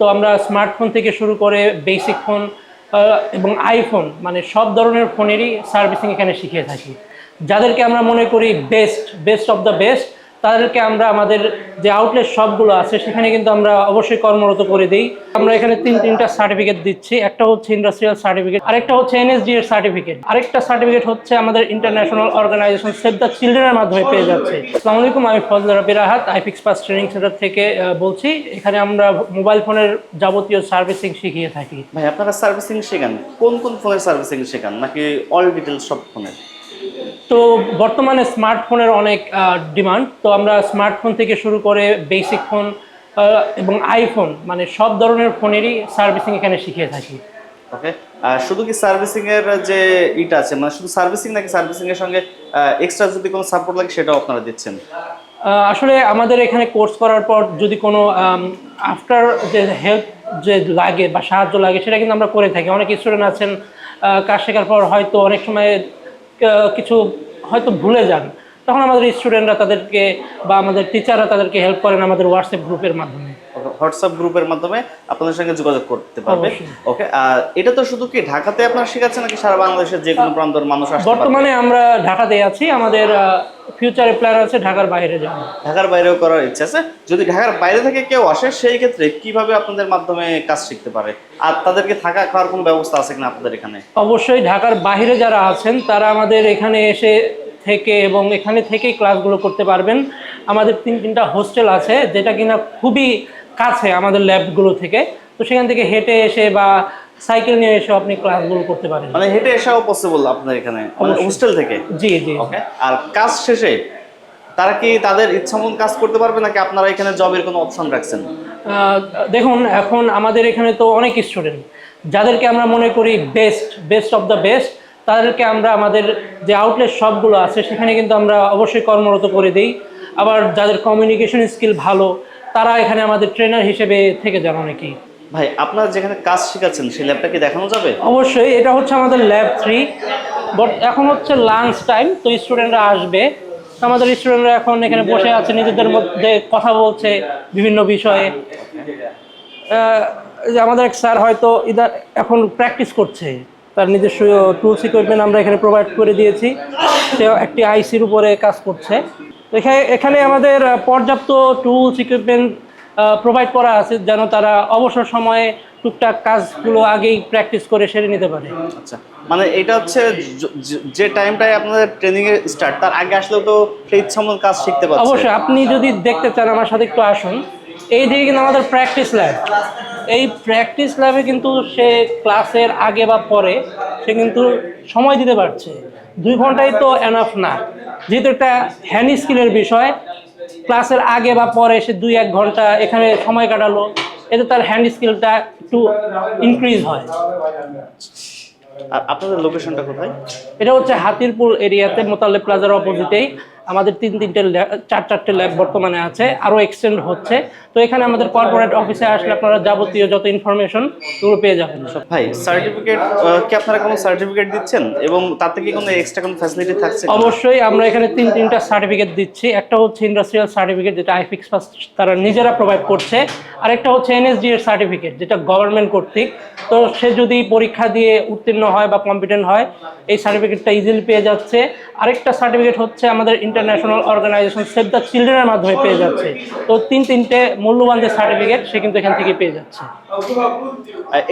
তো আমরা স্মার্টফোন থেকে শুরু করে বেসিক ফোন এবং আইফোন মানে সব ধরনের ফোনেরই সার্ভিসিং এখানে শিখিয়ে থাকি। যাদেরকে আমরা মনে করি best best of the best তাদেরকে আমরা আমাদের যে আউটলেট শপগুলো আছে, সেখানে কিন্তু আমরা অবশ্যই কর্মরত করে দিই। আমরা এখানে তিন, তিনটা সার্টিফিকেট দিচ্ছি। একটা হচ্ছে ইন্ডাস্ট্রিয়াল সার্টিফিকেট আরেকটা হচ্ছে এনএসডি এর সার্টিফিকেট আরেকটা সার্টিফিকেট হচ্ছে আমাদের ইন্টারন্যাশনাল অর্গানাইজেশন সেভ দ্য চিলড্রেনের মাধ্যমে পেয়ে যাচ্ছে। আসসালামু আলাইকুম, আমি Fazal Rabi Rahat, iFix pass training centre থেকে বলছি। এখানে আমরা মোবাইল ফোনের যাবতীয় সার্ভিসিং শিখিয়ে থাকি। ভাই, আপনারা সার্ভিসিং শেখান? কোন কোন ফোনের সার্ভিসিং শেখান? নাকি অল ডিটেলস সব ফোনের তো বর্তমানে স্মার্টফোনের অনেক ডিমান্ড। তো আমরা স্মার্টফোন থেকে শুরু করে বেসিক ফোন এবং আইফোন মানে সব ধরনের ফোনেরই সার্ভিসিং এখানে শিখিয়ে থাকি। ওকে। শুধু কি সার্ভিসিং এর যে ইটা আছে মানে শুধু সার্ভিসিং নাকি সার্ভিসিং এর সঙ্গে এক্সট্রা যদি কোনো সাপোর্ট লাগে সেটাও আপনারা দিচ্ছেন? আসলে আমাদের এখানে কোর্স করার পর যদি কোনো আফটার যে হেল্প যে লাগে বা সাহায্য লাগে সেটা কিন্তু আমরা করে থাকি। অনেক স্টুডেন্ট আছেন কাজ শেখার পর হয়তো অনেক সময় কিছু হয়তো ভুলে যান, তখন আমাদের স্টুডেন্টরা তাদেরকে বা আমাদের টিচাররা তাদেরকে হেল্প করেন আমাদের হোয়াটসঅ্যাপ গ্রুপের মাধ্যমে। হোয়াটসঅ্যাপ গ্রুপের মাধ্যমে আপনাদের সঙ্গে যোগাযোগ করতে পারবে। ওকে আর এটা তো শুধু কি ঢাকাতে আপনারা শেখাচ্ছেন নাকি সারা বাংলাদেশের যে কোনো প্রান্তর মানুষ আসতে বর্তমানে আমরা ঢাকাতে আছি। আমাদের ফিউচারে প্ল্যান আছে ঢাকার বাইরে যাওয়া ঢাকার বাইরেও করার ইচ্ছা আছে। যদি ঢাকার বাইরে থেকে কেউ আসে সেই ক্ষেত্রে কীভাবে আপনাদের মাধ্যমে কাজ শিখতে পারে? আর তাদেরকে থাকা খাওয়ার কোনো ব্যবস্থা আছে কিনা আপনাদের এখানে? অবশ্যই ঢাকার বাইরে যারা আছেন তারা আমাদের এখানে এসে থেকে এবং এখানে থেকেই ক্লাসগুলো করতে পারবেন। আমাদের তিন তিনটা হোস্টেল আছে যেটা কিনা খুবই কাছে আমাদের ল্যাবগুলো থেকে। তো সেখান থেকে হেঁটে এসে বা সাইকেল নিয়ে এসে আপনি ক্লাসগুলো করতে পারেন। মানে হেঁটে আসাও পসিবল আপনাদের এখানে মানে হোস্টেল থেকে? জি জি ওকে আর কাজ শেষে তারা কি তাদের ইচ্ছা মতন কাজ করতে পারবে নাকি আপনারা এখানে জবের কোনো অপশন রাখছেন? দেখুন এখন আমাদের এখানে তো অনেক স্টুডেন্ট যাদেরকে আমরা মনে করি best best of the best তাদেরকে আমরা আমাদের যে আউটলেট শপগুলো আছে সেখানে কিন্তু আমরা অবশ্যই কর্মরত করে দিই। আবার যাদের কমিউনিকেশন স্কিল ভালো তারা এখানে আমাদের ট্রেনার হিসেবে থেকে যান অনেকেই। ভাই আপনারা যেখানে কাজ শেখাচ্ছেন সেই ল্যাবটা কি দেখানো যাবে? অবশ্যই এটা হচ্ছে আমাদের ল্যাব থ্রি বট এখন হচ্ছে লাঞ্চ টাইম তো স্টুডেন্টরা আসবে। আমাদের স্টুডেন্টরা এখন এখানে বসে আছে নিজেদের মধ্যে কথা বলছে বিভিন্ন বিষয়ে। আমাদের এক স্যার হয়তো ইদার এখন প্র্যাকটিস করছে। তার নিজস্ব টুলস ইকুইপমেন্ট আমরা এখানে প্রোভাইড করে দিয়েছি। সে একটি আইসির উপরে কাজ করছে। এখানে এখানে আমাদের পর্যাপ্ত টুলস ইকুইপমেন্ট প্রোভাইড করা আছে যেন তারা অবসর সময়ে টুকটাক কাজগুলো আগেই প্র্যাকটিস করে সেরে নিতে পারে। আচ্ছা মানে এটা হচ্ছে য- টাইমটায় আপনাদের ট্রেনিং এর স্টার্ট তার আগে আসলেও তো সেই ইচ্ছা কাজ শিখতে পারছে। অবশ্যই আপনি যদি দেখতে চান আমার সাথে একটু আসুন। এই দিকে কিন্তু আমাদের প্র্যাকটিস ল্যাব এই প্র্যাকটিস ল্যাবে কিন্তু সে ক্লাসের আগে বা পরে সে কিন্তু সময় দিতে পারছে। দুই ঘন্টাই তো এনাফ না। যেহেতু একটা হ্যান্ড স্কিলের বিষয় ক্লাসের আগে বা পরে সে দুই এক ঘণ্টা এখানে সময় কাটালো এতে তার হ্যান্ড স্কিলটা একটু ইনক্রিজ হয়। আর আপনাদের লোকেশনটা কোথায়? এটা হচ্ছে হাতিরপুর এরিয়াতে মোতালে প্লাজার অপোজিটেই আমাদের তিন তিনটে চার চারটে ল্যাব বর্তমানে আছে আরও এক্সটেন্ড হচ্ছে। তো এখানে আমাদের কর্পোরেট অফিসে আসলে আপনারা যাবতীয় যত ইনফরমেশন এগুলো পেয়ে যাবেন ভাই সার্টিফিকেট কি আপনারা কোনো সার্টিফিকেট দিচ্ছেন? এবং তাতে কি কোনো এক্সট্রা কোনো ফ্যাসিলিটি থাকছে? অবশ্যই আমরা এখানে তিন তিনটা সার্টিফিকেট দিচ্ছি। একটা হচ্ছে ইন্ডাস্ট্রিয়াল সার্টিফিকেট যেটা আইফিক্স ফার্স্ট তারা নিজেরা প্রোভাইড করছে। আরেকটা হচ্ছে এনএসডি এর সার্টিফিকেট যেটা গভর্নমেন্ট কর্তৃক। তো সে যদি পরীক্ষা দিয়ে উত্তীর্ণ হয় বা কম্পিটেন্ট হয় এই সার্টিফিকেটটা ইজিলি পেয়ে যাচ্ছে। আরেকটা সার্টিফিকেট হচ্ছে আমাদের ইন্টারন্যাশনাল অর্গানাইজেশন সেভ দ্য চিলড্রেনের মাধ্যমে পেয়ে যাচ্ছে। তো তিন তিনটে মূল্যবান যে সার্টিফিকেট সে কিন্তু এখান থেকে পেয়ে যাচ্ছে।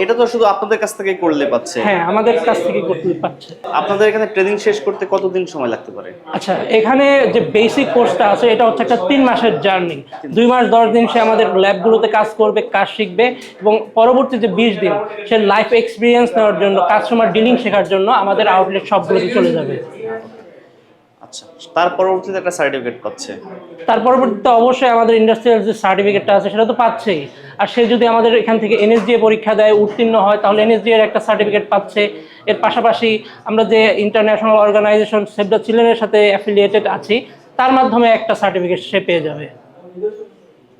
এটা তো শুধু আপনাদের কাছ থেকে করলে পাচ্ছে। হ্যাঁ আমাদের কাছ থেকে করতে পারছে। আপনাদের এখানে ট্রেনিং শেষ করতে কতদিন সময় লাগতে পারে? আচ্ছা এখানে যে বেসিক কোর্সটা আছে এটা হচ্ছে একটা তিন মাসের জার্নি দুই মাস দশ দিন সে আমাদের ল্যাবগুলোতে কাজ করবে কাজ শিখবে এবং পরবর্তী যে বিশ দিন সে লাইফ এক্সপিরিয়েন্স নেওয়ার জন্য কাস্টমার ডিলিং শেখার জন্য আমাদের আউটলেট সবগুলোতে চলে যাবে। আচ্ছা তার পরবর্তীতে একটা সার্টিফিকেট পাচ্ছে তার পরবর্তীতে অবশ্যই আমাদের ইন্ডাস্ট্রিয়াল যে সার্টিফিকেটটা আছে, সেটা তো পাচ্ছেই। আর সে যদি আমাদের এখান থেকে এনএসডিএ পরীক্ষা দেয়, উত্তীর্ণ হয়, তাহলে এনএসডিএর এর একটা সার্টিফিকেট পাচ্ছে। এর পাশাপাশি আমরা যে ইন্টারন্যাশনাল অর্গানাইজেশন সেভ দ্য চিলড্রেনের সাথে অ্যাফিলিয়েটেড আছি, তার মাধ্যমে একটা সার্টিফিকেট সে পেয়ে যাবে।